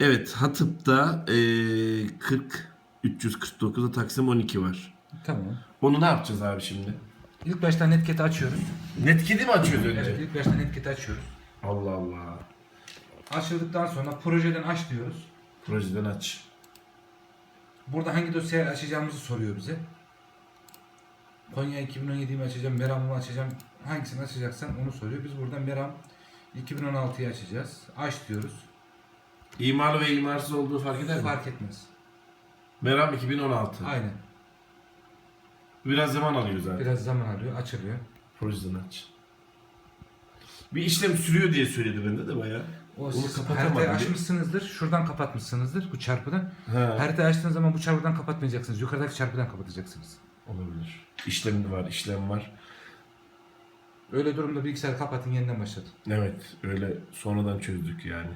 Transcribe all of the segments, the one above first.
Evet Hatıp'ta eee 40 349'da Taksim 12 var. Tamam. Onu ne yapacağız abi şimdi? İlk başta netketi açıyoruz. Netkedi mi açıyoruz önce? Evet, ilk başta netketi açıyoruz. Allah Allah. Açıldıktan sonra projeden aç diyoruz. Projeden aç. Burada hangi dosyayı açacağımızı soruyor bize. Konya 2017'yi mi açacağım, Meram'ı mı açacağım, hangisini açacaksan onu soruyor. Biz buradan Meram 2016'yı açacağız. Aç diyoruz. İmarlı ve imarsız olduğu fark eder mi? Fark etmez. Meram 2016. Aynen. Biraz zaman alıyor zaten. Biraz zaman alıyor, açılıyor. Projeden aç. Bir işlem sürüyor diye söyledi bende de bayağı. O Onu siz kapatamadım. haritayı açmışsınızdır, şuradan kapatmışsınızdır bu çarpıdan. Ha. Haritayı açtığınız zaman bu çarpıdan kapatmayacaksınız. Yukarıdaki çarpıdan kapatacaksınız. Olabilir. İşlem var, işlem var. Öyle durumda bilgisayarı kapatın yeniden başlatın. Evet, öyle sonradan çözdük yani.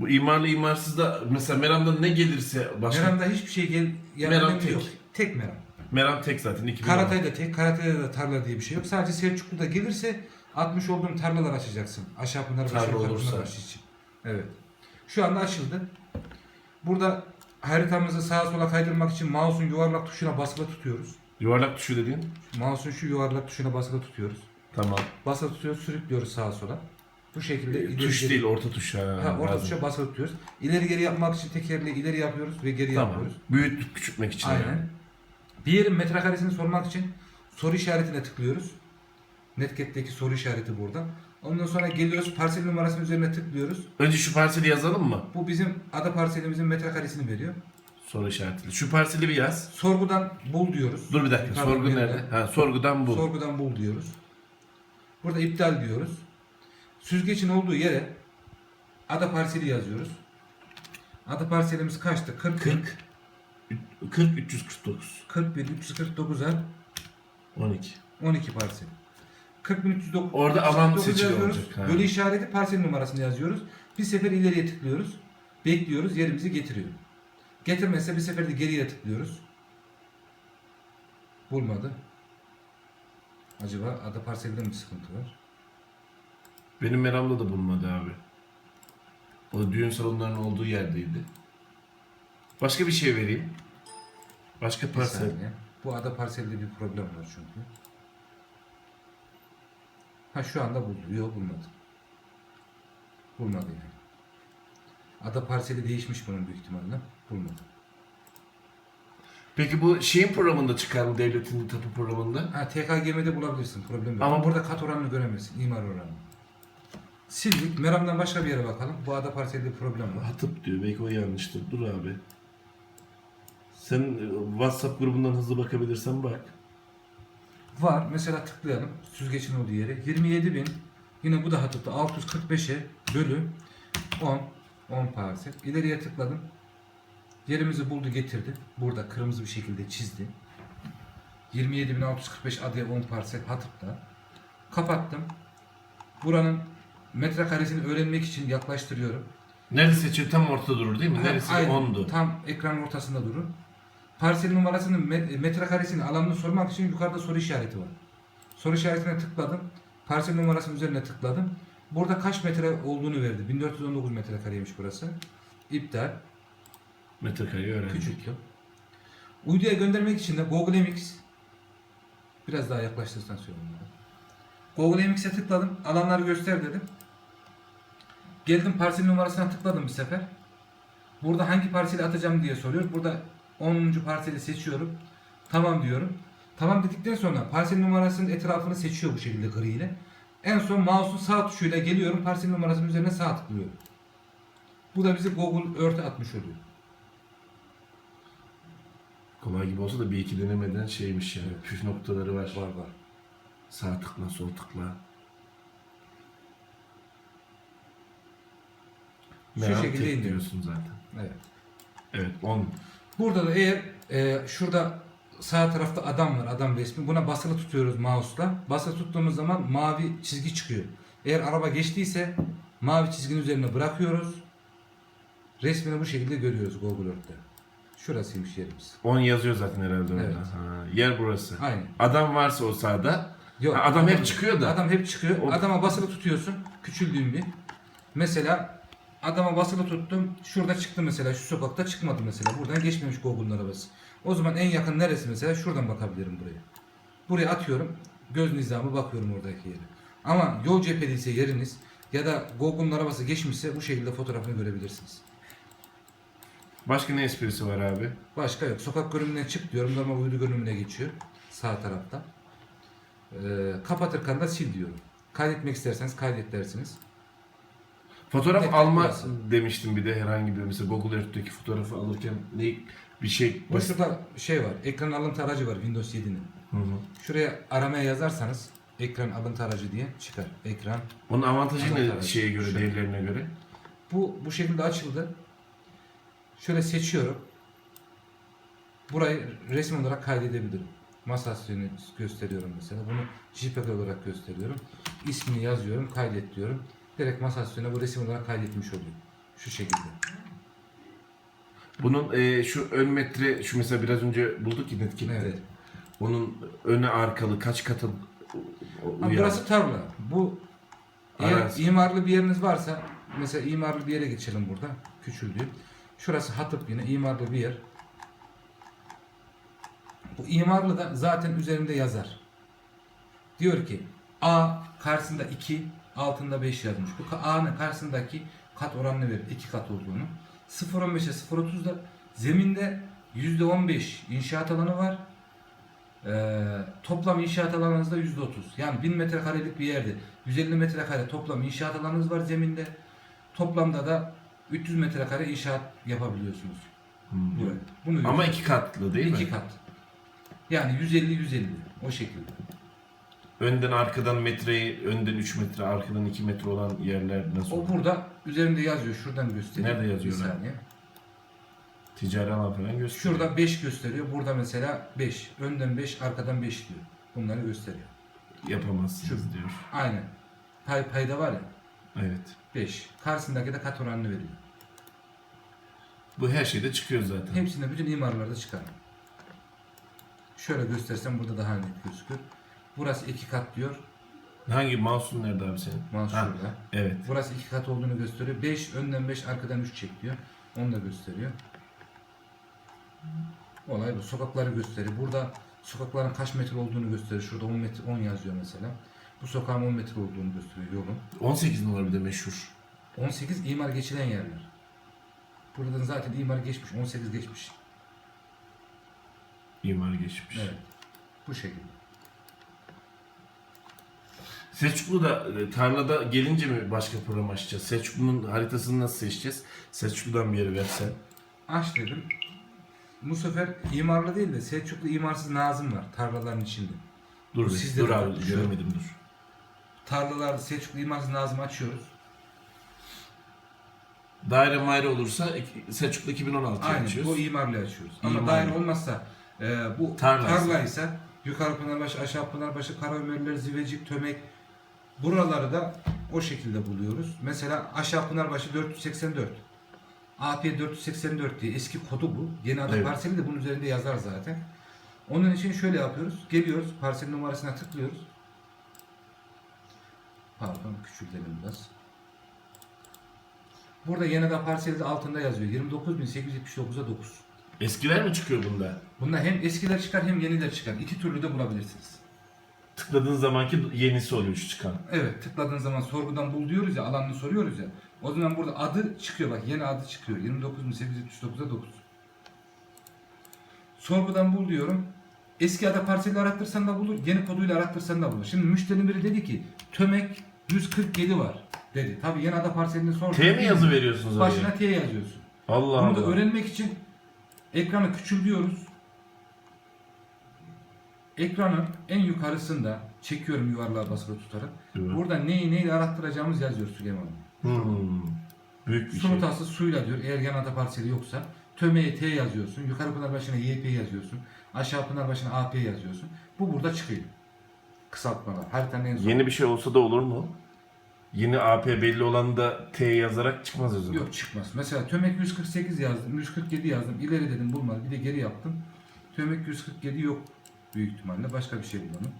Bu imarlı imarsız da mesela Meram'dan ne gelirse başka Meram'da hiçbir şey gel Meram tek. yok. Tek Meram. Meram tek zaten 2016. Karatay'da tek, Karatay'da da tarla diye bir şey yok. Sadece Selçuklu'da gelirse 60 olduğum tarlalar açacaksın. Aşağı Pınar Tarla Başı, Yukarı olursa. Başı için. Evet. Şu anda açıldı. Burada haritamızı sağa sola kaydırmak için mouse'un yuvarlak tuşuna basılı tutuyoruz. Yuvarlak tuşu dediğin. Mouse'un şu yuvarlak tuşuna basılı tutuyoruz. Tamam. Basılı tutuyoruz, sürüklüyoruz sağa sola. Bu şekilde ileri Tuş geri- değil, orta tuş. Ha, Ha, orta lazım. tuşa basılı tutuyoruz. İleri geri yapmak için tekerleği ileri yapıyoruz ve geri Tamam. yapıyoruz. Büyütüp küçültmek için. Aynen. yani. Bir yerin metrekaresini sormak için soru işaretine tıklıyoruz. Netket'teki soru işareti burada. Ondan sonra geliyoruz parsel numarasının üzerine tıklıyoruz. Önce şu parseli yazalım mı? Bu bizim ada parselimizin metrekaresini veriyor. Soru işaretli. Şu parseli bir yaz. Sorgudan bul diyoruz. Dur bir dakika. Sorgu nerede? Ha, sorgudan bul. Sorgudan bul diyoruz. Burada iptal diyoruz. Süzgecin olduğu yere ada parseli yazıyoruz. Ada parselimiz kaçtı? 40 40 40 349 41 349'a 12. 12 parsel. 40.309 Orada alan 349 seçili yazıyoruz. olacak, ha. Bölü işareti parsel numarasını yazıyoruz. Bir sefer ileriye tıklıyoruz. Bekliyoruz. Yerimizi getiriyor. Getirmezse bir sefer de geriye tıklıyoruz. Bulmadı. Acaba ada parselde mi sıkıntı var? Benim Meram'da da bulunmadı abi. O düğün salonlarının olduğu yerdeydi. Başka bir şey vereyim. Başka Bir parsel. saniye. Bu ada parselde bir problem var çünkü. Ha şu anda buldu. Yok bulmadı. Bulmadı yani. Ada parseli değişmiş bunun büyük ihtimalle. Bulmadı. Peki bu şeyin programında çıkar mı devletin tapu programında? Ha TKGM'de bulabilirsin. Problem yok. Ama- Ama burada kat oranını göremezsin. imar oranını. Sildik. Meram'dan başka bir yere bakalım. Bu ada parselde bir problem var. Hatıp diyor. Belki o yanlıştır. Dur abi. Sen e, WhatsApp grubundan hızlı bakabilirsen bak. Var. Mesela tıklayalım. Süzgecin olduğu yere. 27 bin. Yine bu da hatıpta. 645'e bölü 10. 10 parsel. İleriye tıkladım. Yerimizi buldu getirdi. Burada kırmızı bir şekilde çizdi. 27.645 adaya 10 parsel hatıpta. Kapattım. Buranın metrekaresini öğrenmek için yaklaştırıyorum. Neresi seçiyor? Tam ortada durur değil mi? Neresi aynen. 10'du? Tam ekran ortasında durur. Parsel numarasının met- metrekaresini alanını sormak için yukarıda soru işareti var. Soru işaretine tıkladım. Parsel numarasının üzerine tıkladım. Burada kaç metre olduğunu verdi. 1419 metrekareymiş burası. İptal. Metrekareyi öğrendik. Küçük yıl. Uyduya göndermek için de Google MX biraz daha yaklaştırırsan söyleyeyim. Google MX'e tıkladım. Alanları göster dedim. Geldim parsel numarasına tıkladım bir sefer. Burada hangi parseli atacağım diye soruyor. Burada 10. parseli seçiyorum. Tamam diyorum. Tamam dedikten sonra parsel numarasının etrafını seçiyor bu şekilde gri ile. En son mouse'un sağ tuşuyla geliyorum. Parsel numarasının üzerine sağ tıklıyorum. Bu da bizi Google Earth'e atmış oluyor. Kolay gibi olsa da bir iki denemeden şeymiş yani. Püf noktaları var. Var var. Sağ tıkla, sol tıkla. Şu şekilde tek indiriyoruz. diyorsun zaten. Evet. Evet 10. Burada da eğer e, şurada sağ tarafta adam var, adam resmi. Buna basılı tutuyoruz mouse'la. Basılı tuttuğumuz zaman mavi çizgi çıkıyor. Eğer araba geçtiyse mavi çizginin üzerine bırakıyoruz. Resmini bu şekilde görüyoruz Google Earth'te. Şurasıymış yerimiz. 10 yazıyor zaten herhalde orada. Evet. Ha, yer burası. Aynen. Adam varsa o sağda Yok. Ha, adam hep çıkıyor da. Adam hep çıkıyor. O- Adama basılı tutuyorsun. Küçüldüğün bir. Mesela adama basılı tuttum. Şurada çıktı mesela. Şu sokakta çıkmadı mesela. Buradan geçmemiş Google'un arabası. O zaman en yakın neresi mesela? Şuradan bakabilirim buraya. Buraya atıyorum. Göz nizamı bakıyorum oradaki yere. Ama yol cepheliyse yeriniz ya da Google'un arabası geçmişse bu şekilde fotoğrafını görebilirsiniz. Başka ne esprisi var abi? Başka yok. Sokak görünümüne çık diyorum. Normal uydu görünümüne geçiyor. Sağ tarafta. Ee, kapatırken de sil diyorum. Kaydetmek isterseniz kaydet dersiniz. Fotoğraf Net alma yapıyorsun. demiştim bir de herhangi bir mesela Google Earth'teki fotoğrafı alırken ne bir şey Bu şurada şey var. Ekran alıntı aracı var Windows 7'nin. Hı hı. Şuraya aramaya yazarsanız ekran alıntı aracı diye çıkar. Ekran. Onun avantajı ne şeye göre, Şu- değerlerine göre? Bu bu şekilde açıldı. Şöyle seçiyorum. Burayı resim olarak kaydedebilirim. Masasyonu gösteriyorum mesela. Bunu JPEG olarak gösteriyorum. İsmini yazıyorum, kaydet diyorum. Direkt masasyona bu resim olarak kaydetmiş oluyor. Şu şekilde. Bunun e, şu ön metre, şu mesela biraz önce bulduk Netkit'te. Evet. Onun öne arkalı kaç katı uyar? burası tarla. Bu eğer Arazi. imarlı bir yeriniz varsa mesela imarlı bir yere geçelim burada. Küçüldü. Şurası hatıp yine imarlı bir yer. Bu imarlı da zaten üzerinde yazar. Diyor ki A karşısında 2 altında 5 yazmış. Bu A'nın karşısındaki kat oranını verir. 2 kat olduğunu. 0.15'e 0.30'da zeminde %15 inşaat alanı var. Ee, toplam inşaat alanınız da %30. Yani 1000 metrekarelik bir yerde 150 metrekare toplam inşaat alanınız var zeminde. Toplamda da 300 metrekare inşaat yapabiliyorsunuz. Buraya. Bunu Ama iki katlı değil iki mi? kat. Yani 150 150 o şekilde. Önden arkadan metreyi, önden 3 metre, arkadan 2 metre olan yerler nasıl? O burada üzerinde yazıyor. Şuradan gösteriyor. Nerede yazıyor Bir lan? saniye. Ticari alan falan gösteriyor. Şurada 5 gösteriyor. Burada mesela 5. Önden 5, arkadan 5 diyor. Bunları gösteriyor. Yapamazsınız diyor. Aynen. Pay, payda var ya Evet. 5. Karşısındaki de kat oranını veriyor. Bu her şeyde çıkıyor zaten. Hepsinde bütün imarlarda çıkar. Şöyle göstersem burada daha net gözükür. Burası iki kat diyor. Hangi mouse'un nerede abi senin? Mouse Ha, şurada. Evet. Burası iki kat olduğunu gösteriyor. 5 önden 5 arkadan 3 çek diyor. Onu da gösteriyor. Olay bu. Sokakları gösteriyor. Burada sokakların kaç metre olduğunu gösteriyor. Şurada 10 metre 10 yazıyor mesela. Bu sokağın 10 metre olduğunu gösteriyor yolun. 18 numara bir de meşhur. 18 imar geçilen yerler. Buradan zaten imar geçmiş. 18 geçmiş. İmar geçmiş. Evet. Bu şekilde. Selçuklu da e, tarlada gelince mi başka program açacağız? Selçuklu'nun haritasını nasıl seçeceğiz? Selçuklu'dan bir yere versen. Aç dedim. Bu sefer imarlı değil de Selçuklu imarsız Nazım var tarlaların içinde. Dur, Bu bir, sizde dur de abi var. göremedim dur. Tarlalarda Selçuklu imarsız Nazım açıyoruz. Daire mayre olursa Selçuklu 2016 Aynen açıyoruz. bu imarlı açıyoruz. Ama İmarlı. daire olmazsa e, bu Tarlaysa. tarlaysa yukarı Pınarbaşı, aşağı Pınarbaşı, Karaömerler, Zivecik, Tömek buraları da o şekilde buluyoruz. Mesela aşağı Pınarbaşı 484. AP 484 diye eski kodu bu. Yeni adı Evet. parseli de bunun üzerinde yazar zaten. Onun için şöyle yapıyoruz. Geliyoruz parsel numarasına tıklıyoruz. Pardon küçültelim biraz. Burada yeni adı parseli de altında yazıyor. 29.879'a 9. Eskiler mi çıkıyor bunda? Bunda hem eskiler çıkar hem yeniler çıkar. İki türlü de bulabilirsiniz. Tıkladığın zamanki yenisi oluyor şu çıkan. Evet tıkladığın zaman sorgudan bul diyoruz ya alanını soruyoruz ya. O zaman burada adı çıkıyor bak yeni adı çıkıyor. 29.879'a 9. Sorgudan bul diyorum. Eski ada parseli arattırsan da bulur. Yeni koduyla arattırsan da bulur. Şimdi müşterinin biri dedi ki Tömek 147 var dedi. Tabii yeni ada parselini sordum. T mi yazı veriyorsunuz? Başına T yazıyorsun. Allah Bunu da Allah. öğrenmek için ekranı küçültüyoruz. Ekranın en yukarısında çekiyorum yuvarlığa basılı tutarak. Evet. Burada neyi neyle arattıracağımız yazıyor Süleyman. Hmm. Büyük bir Su şey. notası suyla diyor eğer yan ada parseli yoksa. Töme'ye T yazıyorsun. Yukarı pınar başına YP yazıyorsun. Aşağı pınar başına AP yazıyorsun. Bu burada çıkıyor. Kısaltmalar. Haritanın en son. Yeni bir şey olsa da olur mu? Yeni AP belli olan da T yazarak çıkmaz o zaman. Yok çıkmaz. Mesela Tömek 148 yazdım. 147 yazdım. İleri dedim bulmadı. Bir de geri yaptım. Tömek 147 yok büyük ihtimalle. Başka bir şey bulalım.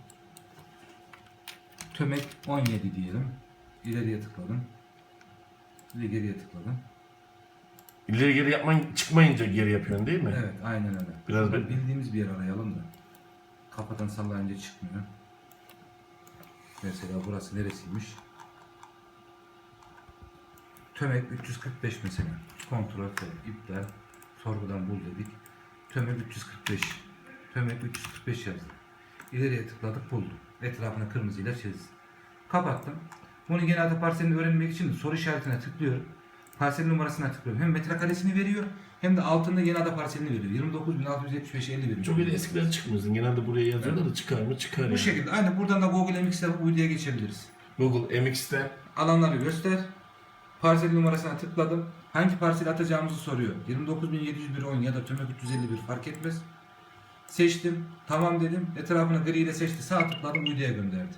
Tömek 17 diyelim. İleriye tıkladım. Bir de geriye tıkladım. İleri geri yapman çıkmayınca geri yapıyorsun değil mi? Evet aynen öyle. Biraz Şurada bir- bildiğimiz bir yer arayalım da. Kafadan sallayınca çıkmıyor. Mesela burası neresiymiş? Tömek 345 mesela. Kontrol iptal, sorgudan bul dedik. Tömek 345. Tömek 345 yazdı. İleriye tıkladık buldum. Etrafına kırmızıyla çizdim. Kapattım. Bunu genelde parselini öğrenmek için soru işaretine tıklıyorum. Parsel numarasına tıklıyorum. Hem metrekaresini veriyor hem de altında genelde parselini veriyor. 29.675 50 veriyor. Çok öyle eskiden çıkmıyorsun. Genelde buraya yazıyorlar da çıkar mı? Çıkar Bu yani. şekilde. Aynı buradan da Google MX'e uyduya geçebiliriz. Google MX'te Alanları göster. Parsel numarasına tıkladım. Hangi parsel atacağımızı soruyor. 29.701 ya da tümek 351 fark etmez. Seçtim. Tamam dedim. Etrafını gri ile seçti. Sağ tıkladım. Uyduya gönderdi.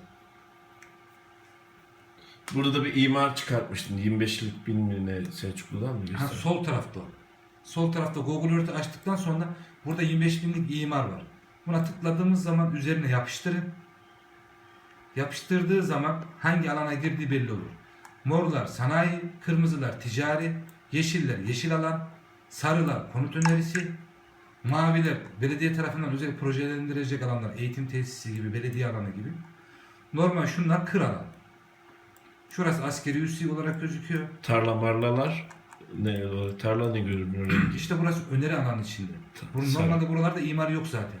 burada da bir imar çıkartmıştın. 25'lik bin mi ne Selçuklu'dan mı? Ha, sol tarafta o. Sol tarafta Google Earth'ı açtıktan sonra burada 25 binlik imar var. Buna tıkladığımız zaman üzerine yapıştırın. Yapıştırdığı zaman hangi alana girdiği belli olur. Morlar sanayi, kırmızılar ticari, yeşiller yeşil alan, sarılar konut önerisi, maviler belediye tarafından özel projelendirilecek alanlar, eğitim tesisi gibi, belediye alanı gibi. Normal şunlar kır alan. Şurası askeri üssü olarak gözüküyor. Tarla marlalar ne tarla ne görünüyor? İşte burası öneri alanı içinde. Bunun normalde buralarda imar yok zaten.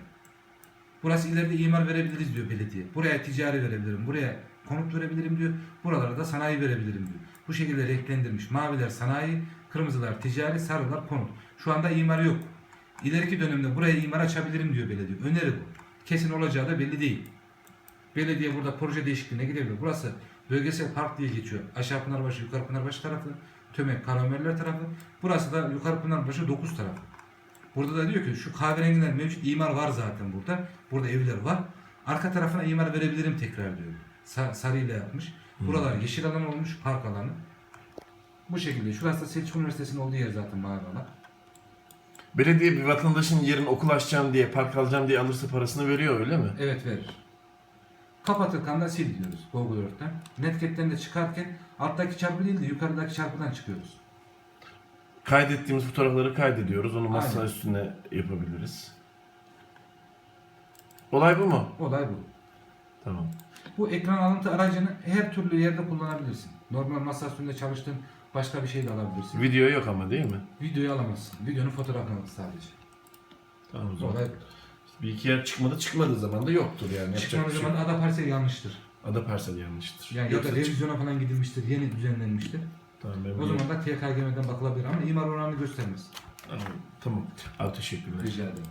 Burası ileride imar verebiliriz diyor belediye. Buraya ticari verebilirim, buraya konut verebilirim diyor. Buralara da sanayi verebilirim diyor. Bu şekilde renklendirmiş. Maviler sanayi, kırmızılar ticari, sarılar konut. Şu anda imar yok. İleriki dönemde buraya imar açabilirim diyor belediye. Öneri bu. Kesin olacağı da belli değil. Belediye burada proje değişikliğine gidebilir. Burası bölgesel park diye geçiyor. Aşağı Pınarbaşı, Yukarı Pınarbaşı tarafı, Tömek, Karamerler tarafı. Burası da Yukarı Pınarbaşı 9 tarafı. Burada da diyor ki şu kahverengiler mevcut imar var zaten burada. Burada evler var. Arka tarafına imar verebilirim tekrar diyor. Sa- sarıyla yapmış. Buralar yeşil alan olmuş, park alanı. Bu şekilde. Şurası da Selçuk Üniversitesi'nin olduğu yer zaten mavi alan. Belediye bir vatandaşın yerin okul açacağım diye, park alacağım diye alırsa parasını veriyor öyle mi? Evet verir. Kapatırken de sil diyoruz Google Earth'ten. Netcat'ten de çıkarken alttaki çarpı değil de yukarıdaki çarpıdan çıkıyoruz. Kaydettiğimiz fotoğrafları kaydediyoruz. Onu masa Aynen. üstüne yapabiliriz. Olay bu mu? Olay bu. Tamam. Bu ekran alıntı aracını her türlü yerde kullanabilirsin. Normal masa üstünde çalıştığın başka bir şey de alabilirsin. Video yok ama değil mi? Videoyu alamazsın. Videonun fotoğrafını al sadece. Tamam o zaman. Olay Bir iki yer çıkmadı. Çıkmadığı zaman da yoktur yani. Yapacak Çıkmadığı bir şey zaman yok. ada parsel yanlıştır. Ada parsel yanlıştır. Yani ya da çık- revizyona falan gidilmiştir. Yeni düzenlenmiştir. Tamam, ben O bunu- zaman da TKGM'den bakılabilir ama imar oranını göstermez. Tamam. Tamam. Abi teşekkürler. Rica ederim.